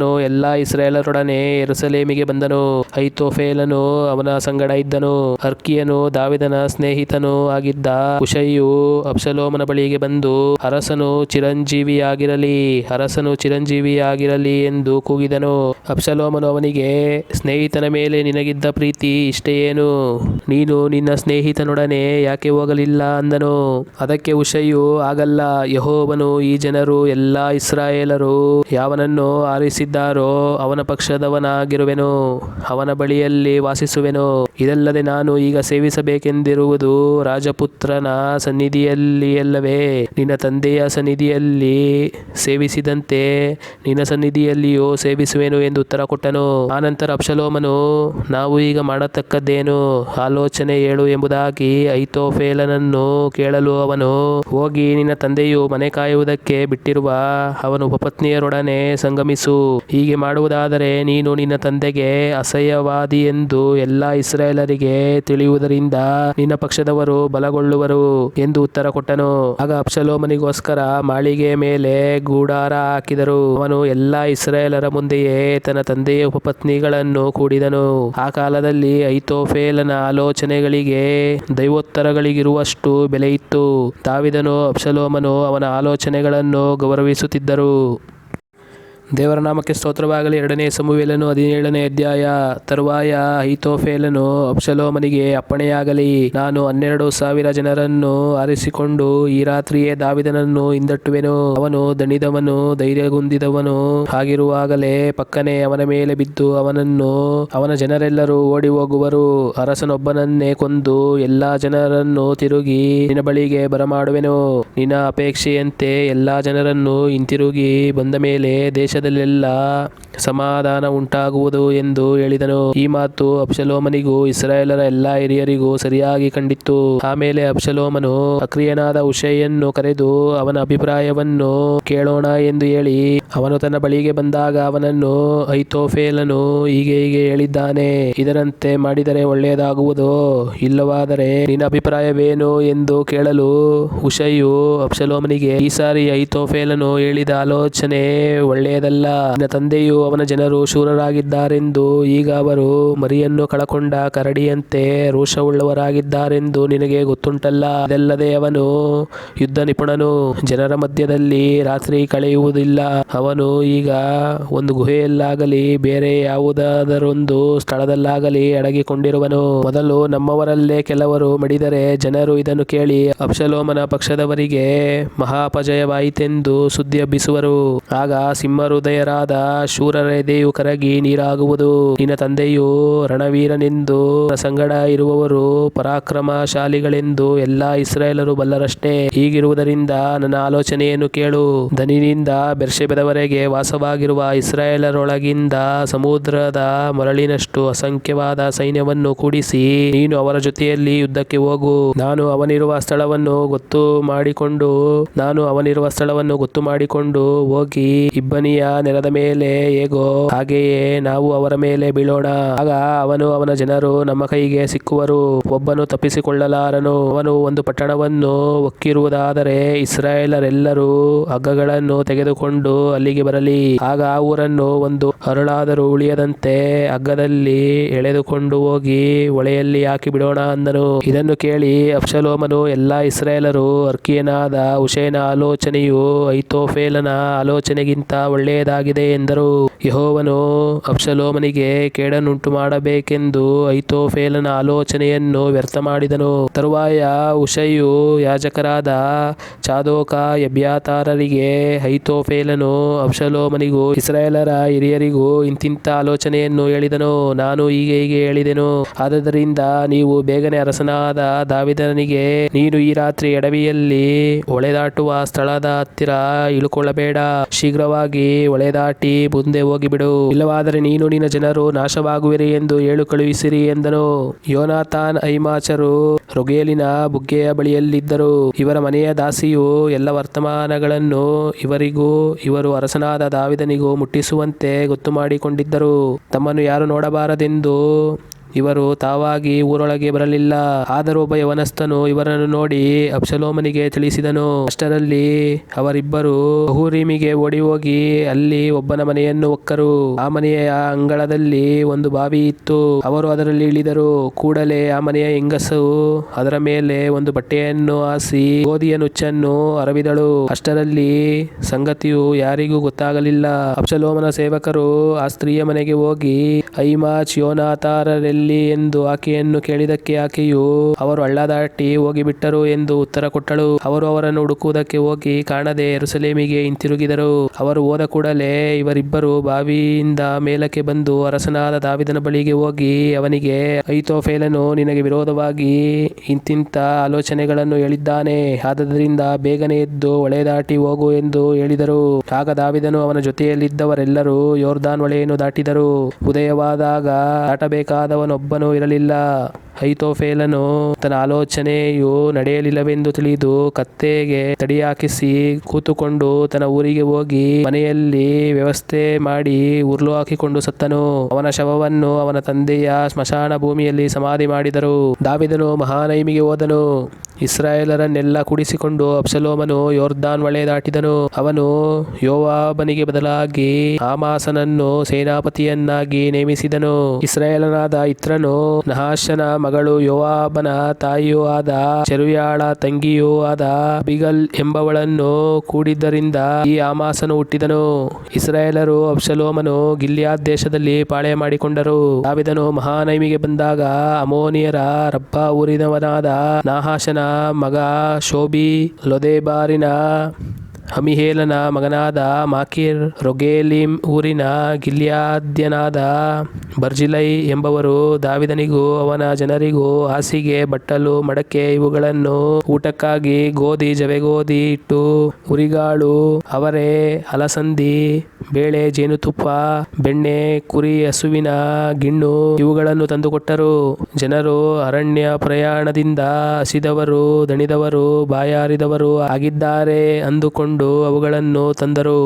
ಅಬ್ಷಲೋಮನು ಎಲ್ಲಾ ಇಸ್ರಾಯೇಲರೊಡನೆ ಎರುಸಲೇಮಿಗೆ ಬಂದನು. ಐತೋಫೇಲನು ಅವನ ಸಂಗಡ ಇದ್ದನು, ಅರ್ಕಿಯನು ದಾವಿದನ ಸ್ನೇಹಿತನು ಆಗಿದ್ದ ಕುಶಯ್ಯು ಅಪ್ಸಲೋಮನ ಬಳಿಗೆ ಬಂದು, ಅರಸನು ಚಿರಂಜೀವಿಯಾಗಿರಲಿ ಅರಸನು ಚಿರಂಜೀವಿಯಾಗಿರಲಿ ಎಂದು ಕೂಗಿದನು. ಅಪ್ಸಲೋಮನು ಅವನಿಗೆ, ಸ್ನೇಹಿತನ ಮೇಲೆ ನಿನಗಿದ್ದ ಪ್ರೀತಿ ಇಷ್ಟೇ ಏನು ನೀನು ನಿನ್ನ ಸ್ನೇಹಿತನೊಡನೆ ಯಾಕೆ ಹೋಗಲಿಲ್ಲ ಅಂದನು. ಅದಕ್ಕೆ ಉಷಯ್ಯು ಆಗಲ್ಲ, ಯಹೋವನು ಈ ಜನರು, ಎಲ್ಲಾ ಇಸ್ರಾಯೇಲರು, ಯಾವನನ್ನು ಆರಿಸಿದ್ದಾರೋ ಅವನ ಪಕ್ಷದವನಾಗಿರುವೆನು, ಅವನ ಬಳಿಯಲ್ಲಿ ವಾಸಿಸುವೆನು. ಇದಲ್ಲದೆ ನಾನು ಈಗ ಸೇವಿಸಬೇಕೆಂದಿರುವುದು ರಾಜಪುತ್ರನ ಸನ್ನಿಧಿಯಲ್ಲಿಯಲ್ಲವೇ ನಿನ್ನ ತಂದೆಯ ಸನ್ನಿಧಿಯಲ್ಲಿ ಸೇವಿಸಿದಂತೆ ನಿನ್ನ ಸನ್ನಿಧಿಯಲ್ಲಿಯೂ ಸೇವಿಸುವೆನು ಎಂದು ಉತ್ತರ ಕೊಟ್ಟನು. ಆನಂತರ ಅಪ್ಸಲೋಮನು ನಾವು ಈಗ ಮಾಡತಕ್ಕದ್ದೇನು? ಆಲೋಚನೆ ಹೇಳು ಎಂಬುದಾಗಿ ಐತೋಫೇಲನನ್ನು ಕೇಳಲು ಅವನು, ಹೋಗಿ ನಿನ್ನ ತಂದೆಯು ಮನೆ ಕಾಯುವುದಕ್ಕೆ ಬಿಟ್ಟಿರುವ ಅವನು ಉಪಪತ್ನಿಯರೊಡನೆ ಸಂಗಮಿಸು. ಹೀಗೆ ಮಾಡುವುದಾದರೆ ನೀನು ನಿನ್ನ ತಂದೆಗೆ ಅಸಹ್ಯವಾದಿ ಎಂದು ಎಲ್ಲ ಇಸ್ರಾಯೇಲರಿಗೆ ತಿಳಿಯುವುದರಿಂದ ನಿನ್ನ ಪಕ್ಷದವರು ಬಲಗೊಳ್ಳುವರು ಎಂದು ಉತ್ತರ ಕೊಟ್ಟನು. ಆಗ ಅಪ್ಸಲೋಮನಿಗೋಸ್ಕರ ಮಾಳಿಗೆ ಮೇಲೆ ಗೂಡಾರ ಹಾಕಿದರು. ಅವನು ಎಲ್ಲಾ ಇಸ್ರಾಯೇಲರ ಮುಂದೆಯೇ ತನ್ನ ತಂದೆಯ ಉಪಪತ್ನಿಗಳನ್ನು ಕೂಡಿದನು. ಆ ಕಾಲದಲ್ಲಿ ಐತೋಫೇಲನ ಆಲೋಚನೆಗಳಿಗೆ ದೈವೋತ್ತರಗಳಿಗಿರುವಷ್ಟು ಬೆಲೆಯಿತ್ತು. ತಾವಿದನು ಅಪ್ಸಲೋಮನು ಅವನ ಆಲೋಚನೆಗಳನ್ನು ಗೌರವಿಸುತ್ತಿದ್ದರು. ದೇವರ ನಾಮಕ್ಕೆ ಸ್ತೋತ್ರವಾಗಲಿ. ಎರಡನೇ ಸಮುವೇಲನು ಹದಿನೇಳನೇ ಅಧ್ಯಾಯ. ತರುವಾಯ ಹಿತೋಫೇಲನು ಅಪ್ಸಲೋಮನಿಗೆ ಅಪ್ಪಣೆಯಾಗಲಿ. ನಾನು ಹನ್ನೆರಡು ಸಾವಿರ ಜನರನ್ನು ಆರಿಸಿಕೊಂಡು ಈ ರಾತ್ರಿಯೇ ದಾವಿದನನ್ನು ಹಿಂದಟ್ಟುವೆನು. ಅವನು ದಣಿದವನು, ಧೈರ್ಯಗುಂದಿದವನು. ಹಾಗಿರುವಾಗಲೇ ಪಕ್ಕನೆ ಅವನ ಮೇಲೆ ಬಿದ್ದು ಅವನನ್ನು, ಅವನ ಜನರೆಲ್ಲರೂ ಓಡಿ ಹೋಗುವರು ಅರಸನೊಬ್ಬನನ್ನೇ ಕೊಂದು ಎಲ್ಲಾ ಜನರನ್ನು ತಿರುಗಿ ನಿನ್ನ ಬಳಿಗೆ ಬರಮಾಡುವೆನು. ನಿನ್ನ ಅಪೇಕ್ಷೆಯಂತೆ ಎಲ್ಲಾ ಜನರನ್ನು ಹಿಂತಿರುಗಿ ಬಂದ ಮೇಲೆ ದೇಶದಲ್ಲೆಲ್ಲ ಸಮಾಧಾನ ಉಂಟಾಗುವುದು ಎಂದು ಹೇಳಿದನು. ಈ ಮಾತು ಅಬ್ಷಲೋಮನಿಗೂ ಇಸ್ರಾಯೇಲರ ಎಲ್ಲಾ ಹಿರಿಯರಿಗೂ ಸರಿಯಾಗಿ ಕಂಡಿತ್ತು. ಆಮೇಲೆ ಅಬ್ಷಲೋಮನು ಅಕ್ರಿಯನಾದ ಉಷೆಯನ್ನು ಕರೆದು ಅವನ ಅಭಿಪ್ರಾಯವನ್ನು ಕೇಳೋಣ ಎಂದು ಹೇಳಿ ಅವನು ತನ್ನ ಬಳಿಗೆ ಬಂದಾಗ ಅವನನ್ನು ಐತೋಫೇಲನು ಹೀಗೆ ಹೀಗೆ ಹೇಳಿದ್ದಾನೆ. ಇದರಂತೆ ಮಾಡಿದರೆ ಒಳ್ಳೆಯದಾಗುವುದು ಇಲ್ಲವಾದರೆ ನಿನ್ನ ಅಭಿಪ್ರಾಯವೇನು ಎಂದು ಕೇಳಲು ಉಷಯು ಅಬ್ಷಲೋಮನಿಗೆ ಈ ಸಾರಿ ಐತೋಫೇಲನು ಹೇಳಿದ ಆಲೋಚನೆ ಒಳ್ಳೆಯದಲ್ಲ ಒಳ್ಳೆಯದಲ್ಲ ನಿನ್ನ ತಂದೆಯು ಅವನ ಜನರು ಶೂರರಾಗಿದ್ದಾರೆಂದು ಈಗ ಅವರು ಮರಿಯನ್ನು ಕಳಕೊಂಡ ಕರಡಿಯಂತೆ ರೋಷವುಳ್ಳವರಾಗಿದ್ದಾರೆಂದು ನಿನಗೆ ಗೊತ್ತುಂಟಲ್ಲ? ಅದಲ್ಲದೆ ಅವನು ಯುದ್ಧ ನಿಪುಣನು. ಜನರ ಮಧ್ಯದಲ್ಲಿ ರಾತ್ರಿ ಕಳೆಯುವುದಿಲ್ಲ. ಅವನು ಈಗ ಒಂದು ಗುಹೆಯಲ್ಲಾಗಲಿ, ಬೇರೆ ಯಾವುದಾದರೊಂದು ಸ್ಥಳದಲ್ಲಾಗಲಿ ಅಡಗಿಕೊಂಡಿರುವನು. ಮೊದಲು ನಮ್ಮವರಲ್ಲೇ ಕೆಲವರು ಮಡಿದರೆ ಜನರು ಇದನ್ನು ಕೇಳಿ ಅಪ್ಸಲೋಮನ ಪಕ್ಷದವರಿಗೆ ಮಹಾಪಜಯವಾಯಿತೆಂದು ಸುದ್ದಿ ಹಬ್ಬಿಸುವರು ಆಗ ಸಿಂಹಹೃದಯರಾದ ಶೂರರ ಎದೆಯು ಕರಗಿ ನೀರಾಗುವುದು. ನಿನ್ನ ತಂದೆಯು ರಣವೀರನೆಂದು ಸಂಗಡ ಇರುವವರು ಪರಾಕ್ರಮಶಾಲಿಗಳೆಂದು ಎಲ್ಲಾ ಇಸ್ರಾಯೇಲರು ಬಲ್ಲರಷ್ಟೇ. ಹೀಗಿರುವುದರಿಂದ ನನ್ನ ಆಲೋಚನೆಯನ್ನು ಕೇಳು. ದನಿನಿಂದ ಬೆರ್ಷೆಬೆದವರೆಗೆ ವಾಸವಾಗಿರುವ ಇಸ್ರಾಯೇಲರೊಳಗಿಂದ ಸಮುದ್ರದ ಮರಳಿನಷ್ಟು ಅಸಂಖ್ಯವಾದ ಸೈನ್ಯವನ್ನು ಕೂಡಿಸಿ ನೀನು ಅವರ ಜೊತೆಯಲ್ಲಿ ಯುದ್ಧಕ್ಕೆ ಹೋಗು. ನಾನು ಅವನಿರುವ ಸ್ಥಳವನ್ನು ಗೊತ್ತು ಮಾಡಿಕೊಂಡು, ನಾನು ಅವನಿರುವ ಸ್ಥಳವನ್ನು ಗೊತ್ತು ಮಾಡಿಕೊಂಡು ಹೋಗಿ ಇಬ್ಬನಿಯ ನೆಲದ ಮೇಲೆ ಹೇಗೋ ಹಾಗೆಯೇ ನಾವು ಅವರ ಮೇಲೆ ಬೀಳೋಣ. ಆಗ ಅವನು ಅವನ ಜನರು ನಮ್ಮ ಕೈಗೆ ಸಿಕ್ಕುವರು. ಒಬ್ಬನು ತಪ್ಪಿಸಿಕೊಳ್ಳಲಾರನು. ಅವನು ಒಂದು ಪಟ್ಟಣವನ್ನು ಒಕ್ಕಿರುವುದಾದರೆ ಇಸ್ರಾಯೇಲರೆಲ್ಲರೂ ಹಗ್ಗಗಳನ್ನು ತೆಗೆದುಕೊಂಡು ಅಲ್ಲಿಗೆ ಬರಲಿ. ಆಗ ಆ ಊರನ್ನು ಒಂದು ಅರುಳಾದರೂ ಉಳಿಯದಂತೆ ಹಗ್ಗದಲ್ಲಿ ಎಳೆದುಕೊಂಡು ಹೋಗಿ ಒಳೆಯಲ್ಲಿ ಹಾಕಿ ಬಿಡೋಣ ಅಂದನು. ಇದನ್ನು ಕೇಳಿ ಅಫ್ಸಲೋಮನು ಎಲ್ಲಾ ಇಸ್ರಾಯೇಲರು ಅರ್ಕಿಯನಾದ ಹುಷೇನ ಆಲೋಚನೆಯು ಐತೋಫೇಲನ ಆಲೋಚನೆಗಿಂತ ಒಳ್ಳೆಯದಾಗಿದೆ ಎಂದರು. ಯಹೋವನು ಅಬ್ಷಲೋಮನಿಗೆ ಕೇಡನ್ನುಂಟು ಮಾಡಬೇಕೆಂದು ಐತೋಫೇಲನ ಆಲೋಚನೆಯನ್ನು ವ್ಯರ್ಥ ಮಾಡಿದನು. ತರುವಾಯ ಉಷಯು ಯಾಜಕರಾದ ಚಾದೋಕ ಎಬ್ಯಾತಾರರಿಗೆ, ಐತೋಫೇಲನು ಅಬ್ಷಲೋಮನಿಗೂ, ಇಸ್ರಾಯೇಲರ ಹಿರಿಯರಿಗೂ ಇಂತಿಂತ ಆಲೋಚನೆಯನ್ನು ಹೇಳಿದನು. ನಾನು ಹೀಗೆ ಹೀಗೆ ಹೇಳಿದೆನು. ಆದ್ದರಿಂದ ನೀವು ಬೇಗನೆ ಅರಸನಾದ ದಾವಿದನಿಗೆ, ನೀನು ಈ ರಾತ್ರಿ ಎಡವಿಯಲ್ಲಿ ಒಳೆದಾಟುವ ಸ್ಥಳದ ಹತ್ತಿರ ಇಳುಕೊಳ್ಳಬೇಡ. ಶೀಘ್ರವಾಗಿ ಹೊಳೆದಾಟಿ ಮುಂದೆ ಹೋಗಿಬಿಡು ಇಲ್ಲವಾದರೆ ನೀನು ನಿನ್ನ ಜನರು ನಾಶವಾಗುವಿರಿ ಎಂದು ಹೇಳು ಕಳುಹಿಸಿರಿ ಎಂದನು. ಯೋನಾಥಾನ್ ಐಮಾಚರು ರೊಗೇಲಿನ ಬುಗ್ಗೆಯ ಬಳಿಯಲ್ಲಿದ್ದರು. ಇವರ ಮನೆಯ ದಾಸಿಯು ಎಲ್ಲ ವರ್ತಮಾನಗಳನ್ನು ಇವರಿಗೂ, ಇವರು ಅರಸನಾದ ದಾವಿದನಿಗೂ ಮುಟ್ಟಿಸುವಂತೆ ಗೊತ್ತು ಮಾಡಿಕೊಂಡಿದ್ದರು ತಮ್ಮನ್ನು ಯಾರು ನೋಡಬಾರದೆಂದು ಇವರು ತಾವಾಗಿ ಊರೊಳಗೆ ಬರಲಿಲ್ಲ. ಆದರೂ ಒಬ್ಬ ಯವನಸ್ಥನು ಇವರನ್ನು ನೋಡಿ ಅಪ್ಸಲೋಮನಿಗೆ ತಿಳಿಸಿದನು. ಅಷ್ಟರಲ್ಲಿ ಅವರಿಬ್ಬರು ಬಹುರೀಮಿಗೆ ಓಡಿ ಹೋಗಿ ಅಲ್ಲಿ ಒಬ್ಬನ ಮನೆಯನ್ನು ಒಕ್ಕರು. ಆ ಮನೆಯ ಅಂಗಳದಲ್ಲಿ ಒಂದು ಬಾವಿ ಇತ್ತು. ಅವರು ಅದರಲ್ಲಿ ಇಳಿದರು. ಕೂಡಲೇ ಆ ಮನೆಯ ಹೆಂಗಸು ಅದರ ಮೇಲೆ ಒಂದು ಬಟ್ಟೆಯನ್ನು ಹಾಸಿ ಗೋಧಿಯ ನುಚ್ಚನ್ನು ಅರವಿದಳು ಅಷ್ಟರಲ್ಲಿ ಸಂಗತಿಯು ಯಾರಿಗೂ ಗೊತ್ತಾಗಲಿಲ್ಲ. ಅಪ್ಸಲೋಮನ ಸೇವಕರು ಆ ಸ್ತ್ರೀಯ ಮನೆಗೆ ಹೋಗಿ ಐಮಾ ಯೋನಾತಾರರೆಲ್ಲಿ ಎಂದು ಆಕೆಯನ್ನು ಕೇಳಿದಕ್ಕೆ ಆಕೆಯು, ಅವರು ಹಳ್ಳ ದಾಟಿ ಹೋಗಿಬಿಟ್ಟರು ಎಂದು ಉತ್ತರ ಕೊಟ್ಟಳು. ಅವರು ಅವರನ್ನು ಹುಡುಕುವುದಕ್ಕೆ ಹೋಗಿ ಕಾಣದೆ ಎರುಸಲೇಮಿಗೆ ಹಿಂತಿರುಗಿದರು. ಅವರು ಹೋದ ಕೂಡಲೇ ಇವರಿಬ್ಬರು ಬಾವಿಯಿಂದ ಮೇಲಕ್ಕೆ ಬಂದು ಅರಸನಾದ ದಾವಿದನ ಬಳಿಗೆ ಹೋಗಿ ಅವನಿಗೆ, ಐತೋಫೇಲನು ನಿನಗೆ ವಿರೋಧವಾಗಿ ಇಂತಿಂತ ಆಲೋಚನೆಗಳನ್ನು ಹೇಳಿದ್ದಾನೆ. ಆದ್ದರಿಂದ ಬೇಗನೆ ಎದ್ದು ಹೊಳೆ ದಾಟಿ ಹೋಗು ಎಂದು ಹೇಳಿದರು. ಆಗ ದಾವಿದನು ಅವನ ಜೊತೆಯಲ್ಲಿದ್ದವರೆಲ್ಲರೂ ಯೋರ್ದಾನ್ ಹೊಳೆಯನ್ನು ದಾಟಿದರು. ಉದಯವಾದಾಗ ದಾಟಬೇಕಾದವನೊಬ್ಬನೂ ಇರಲಿಲ್ಲ. ಐತೋಫೇಲನು ತನ್ನ ಆಲೋಚನೆಯು ನಡೆಯಲಿಲ್ಲವೆಂದು ತಿಳಿದು ಕತ್ತೆಗೆ ತಡಿಯಾಕಿಸಿ ಕೂತುಕೊಂಡು ತನ್ನ ಊರಿಗೆ ಹೋಗಿ ಮನೆಯಲ್ಲಿ ವ್ಯವಸ್ಥೆ ಮಾಡಿ ಉರ್ಲು ಹಾಕಿಕೊಂಡು ಸತ್ತನು. ಅವನ ಶವವನ್ನು ಅವನ ತಂದೆಯ ಸ್ಮಶಾನ ಭೂಮಿಯಲ್ಲಿ ಸಮಾಧಿ ಮಾಡಿದರು. ದಾವಿದನು ಮಹಾನೈಮಿಗೆ ಹೋದನು. ಇಸ್ರಾಯೇಲರನ್ನೆಲ್ಲ ಕೂಡಿಸಿಕೊಂಡು ಅಬ್ಸಲೋಮನು ಯೋರ್ದಾನ್ ಹೊಳೆ ದಾಟಿದನು. ಅವನು ಯೋವಾಬನಿಗೆ ಬದಲಾಗಿ ಆಮಾಸನನ್ನು ಸೇನಾಪತಿಯನ್ನಾಗಿ ನೇಮಿಸಿದನು. ಇಸ್ರಾಯೇಲನಾದ ಇತ್ರನು ನಹಾಶನ ಮಗಳು ಯೋವಾಬನ ತಾಯಿಯೂ ಆದ ಚೆರುಯಾಳ ತಂಗಿಯೂ ಆದ ಬಿಗಲ್ ಎಂಬವಳನ್ನು ಕೂಡಿದ್ದರಿಂದ ಈ ಆಮಾಸನು ಹುಟ್ಟಿದನು. ಇಸ್ರಾಯೇಲರು ಅಬ್ಸಲೋಮನು ಗಿಲ್ಯಾದ್ ದೇಶದಲ್ಲಿ ಪಾಳೆ ಮಾಡಿಕೊಂಡರು. ದಾವಿದನು ಮಹಾನೈಮಿಗೆ ಬಂದಾಗ ಅಮೋನಿಯರ ರಬ್ಬ ಊರಿನವನಾದ ನಾಹಾಶನ ಮಗ ಶೋಬಿ ಲೊದೆಬಾರಿನ. ಅಮಿಹೇಲನ ಮಗನಾದ ಮಾಕಿರ್, ರೊಗೇಲಿಮ್ ಊರಿನ ಗಿಲ್ಯಾದ್ಯನಾದ ಬರ್ಜಿಲೈ ಎಂಬವರು ದಾವಿದನಿಗೂ ಅವನ ಜನರಿಗೂ ಹಾಸಿಗೆ, ಬಟ್ಟಲು, ಮಡಕೆ ಇವುಗಳನ್ನು ಊಟಕ್ಕಾಗಿ ಗೋಧಿ ಜವೆಗೋಧಿ ಇಟ್ಟು ಉರಿಗಾಳು. ಅವರೆ ಅಲಸಂದಿ, ಬೇಳೆ, ಜೇನುತುಪ್ಪ, ಬೆಣ್ಣೆ, ಕುರಿ, ಹಸುವಿನ ಗಿಣ್ಣು ಇವುಗಳನ್ನು ತಂದುಕೊಟ್ಟರು. ಜನರು ಅರಣ್ಯ ಪ್ರಯಾಣದಿಂದ ಹಸಿದವರು, ದಣಿದವರು, ಬಾಯಾರಿದವರು ಆಗಿದ್ದಾರೆ ಅಂದುಕೊಂಡು ಅವುಗಳನ್ನು ತಂದರು.